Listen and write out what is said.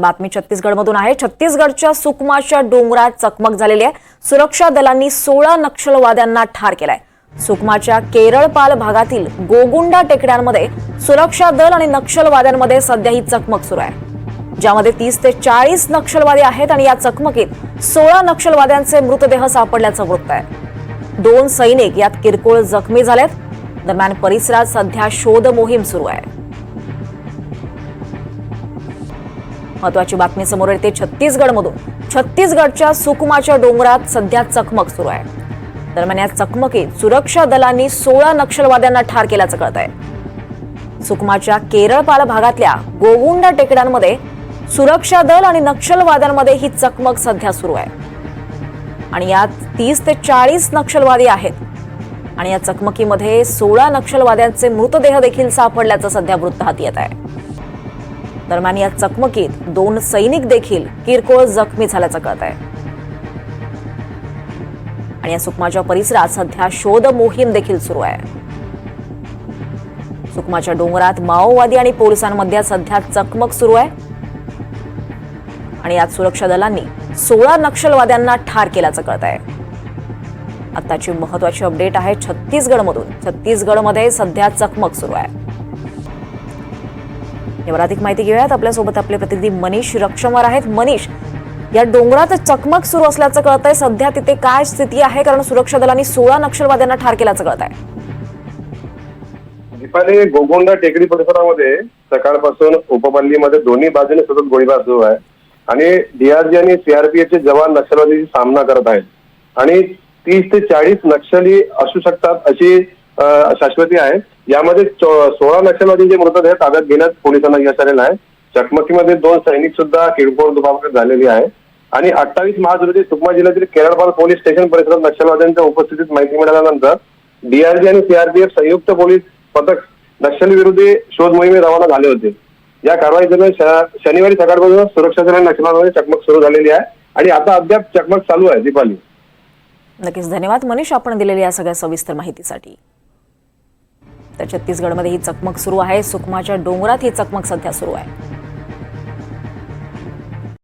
बातमी छत्तीसगडमधून आहे. छत्तीसगडच्या सुकमाच्या डोंगरात चकमक झालेली आहे. सुरक्षा दलांनी सोळा नक्षलवाद्यांना ठार केलाय. सुकमाच्या केरळपाल भागातील गोगुंडा टेकड्यांमध्ये सुरक्षा दल आणि नक्षलवाद्यांमध्ये सध्या ही चकमक सुरू आहे. ज्यामध्ये तीस ते चाळीस नक्षलवादी आहेत आणि या चकमकीत सोळा नक्षलवाद्यांचे मृतदेह सापडल्याचं वृत्त आहे. दोन सैनिक यात किरकोळ जखमी झालेत. दरम्यान परिसरात सध्या शोध मोहीम सुरू आहे. महत्वाची बातमी समोर येते छत्तीसगडमधून. छत्तीसगडच्या सुकमाच्या डोंगरात सध्या चकमक सुरू आहे. दरम्यान या चकमकीत सुरक्षा दलांनी सोळा नक्षलवाद्यांना ठार केल्याचं कळत आहे सुकमाच्या केरळपाल भागातल्या गोगुंडा टेकड्यांमध्ये सुरक्षा दल आणि नक्षलवाद्यांमध्ये ही चकमक सध्या सुरू आहे. आणि यात तीस ते चाळीस नक्षलवादी आहेत. आणि या चकमकीमध्ये सोळा नक्षलवाद्यांचे मृतदेह देखील सापडल्याचं सध्या वृत्त हाती येत आहे. दरम्यान या चकमकीत दोन सैनिक देखील किरकोळ जखमी झाल्याचं कळत आहे आणि या सुकमाच्या परिसरात सध्या शोध मोहीम देखील सुरू आहे. सुकमाच्या डोंगरात माओवादी आणि पोलिसांमध्ये सध्या चकमक सुरू आहे. आणि यात सुरक्षा दलांनी सोळा नक्षलवाद्यांना ठार केल्याचं कळत आहे आताची महत्वाची अपडेट आहे छत्तीसगडमधून. छत्तीसगडमध्ये सध्या चकमक सुरू आहे. यावर अधिक माहिती घेऊयात. आपल्यासोबत आपले प्रतिनिधी मनीष रक्षमर आहेत. मनीष या डोंगरात चकमक सुरू असल्याचं कळत आहे सध्या तिथे काय स्थिती आहे? कारण सुरक्षा दलांनी सोळा नक्षलवाद्यांना ठार केल्याचं कळत आहे दीपाली गोगोंडा टेकडी परिसरामध्ये सकाळपासून उपपल्लीमध्ये दोन्ही बाजूने सतत गोळीबार सुरू आहे. आणि डीआरजी आणि सीआरपीएफचे जवान नक्षलवादीशी सामना करत आहेत. आणि तीस ते चाळीस नक्षली असू शकतात अशी शाश्वती आहे. यामध्ये सोळा नक्षलवादींचे मृतदेह ताब्यात घेण्यात पोलिसांना यश आलेलं आहे. चकमकीमध्ये दोन सैनिक सुद्धा किरकोळ दुखापत झालेली आहे. आणि अठ्ठावीस मार्च रोजी सुकमा जिल्ह्यातील केरळपाल पोलीस स्टेशन परिसरात नक्षलवाद्यांच्या उपस्थितीत माहिती मिळाल्यानंतर डीआरजी आणि सीआरपीएफ संयुक्त पोलीस पथक नक्षलविरोधी शोध मोहिमे रवाना झाले होते. या कारवाई दरम्यान शनिवारी सकाळपासून सुरक्षा दलाने नक्षलवाद्यांची चकमक सुरू झालेली आहे. आणि आता अद्याप चकमक चालू आहे दीपाली. नक्कीच. धन्यवाद मनीष आपण दिलेल्या या सगळ्या सविस्तर माहितीसाठी. तर छत्तीसगडमध्ये ही चकमक सुरू आहे. सुकमाच्या डोंगरात ही चकमक सध्या सुरू आहे.